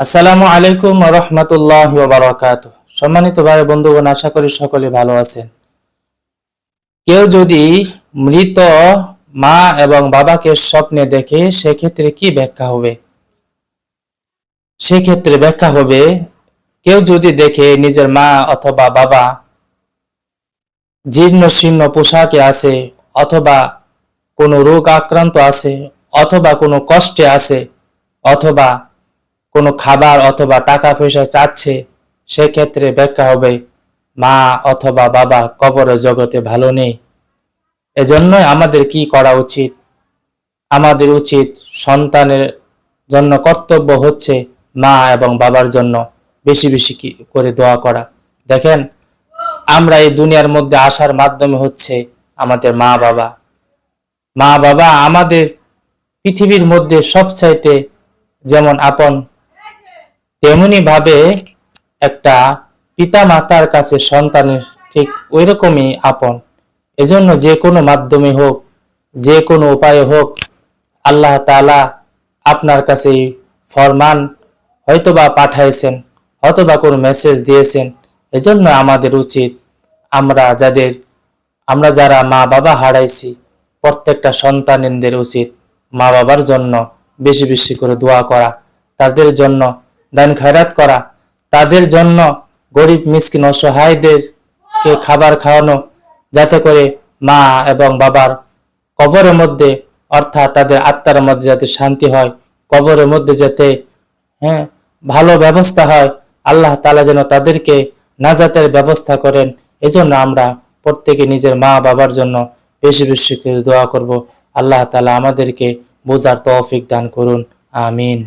আসসালামু আলাইকুম রহমতুল্লাহ বারাকাত সম্মানিত ভাই বন্ধুগণ, আশা করি সকলে ভালো আছেন। কেউ যদি মৃত মা এবং বাবাকে স্বপ্নে দেখে, সেক্ষেত্রে কি ব্যাখ্যা হবে? সেক্ষেত্রে ব্যাখ্যা হবে, কেউ যদি দেখে নিজের মা অথবা বাবা জীর্ণ শীর্ণ পোশাকে আছে, অথবা কোনো রোগ আক্রান্ত আছে, অথবা কোনো কষ্টে আছে, অথবা কোনো খাবার অথবা টাকা পয়সা চাচ্ছে, সেক্ষেত্রে ব্যাখ্যা হবে, মা অথবা বাবা কবরের জগতে ভালো নেই। এজন্যই আমাদের কি করা উচিত? আমাদের উচিত সন্তানের জন্য কর্তব্য হচ্ছে মা এবং বাবার জন্য বেশি বেশি কি করে দোয়া করা। দেখেন, আমরা এই দুনিয়ার মধ্যে আসার মাধ্যমে হচ্ছে আমাদের মা বাবা। মা বাবা আমাদের পৃথিবীর মধ্যে সবচাইতে যেমন আপন তেমনি ভাবে একটা পিতা মাতার কাছে সন্তানের ঠিক ওই রকমই আপন। এজন্য যে কোনো মাধ্যমে হোক, যে কোনো উপায়ে হোক, আল্লাহ তাআলা আপনার কাছে ফরমান হয়তোবা পাঠাইছেন অথবা কোনো মেসেজ দিয়েছেন। এজন্য আমাদের উচিত আমরা যাদের, আমরা যারা মা বাবা হারাইছি, প্রত্যেকটা সন্তানদের উচিত মা বাবার জন্য বেশি বেশি করে দোয়া করা। তাদের জন্য দান খয়রাত করা। তাদের জন্য গরিব, মিসকিন, অসহায়দেরকে খাবার খাওয়ানো, যাতে করে মা এবং বাবার কবরের মধ্যে, অর্থাৎ তাদের আত্মার মধ্যে যাতে শান্তি হয়, কবরের মধ্যে যাতে হ্যাঁ ভালো ব্যবস্থা হয়, আল্লাহ তালা যেন তাদেরকে নাজাতের ব্যবস্থা করেন। এজন্য আমরা প্রত্যেকে নিজের মা বাবার জন্য বেশি বেশি করে দোয়া করব। আল্লাহ তালা আমাদেরকে বোঝার তৌফিক দান করুন। আমিন।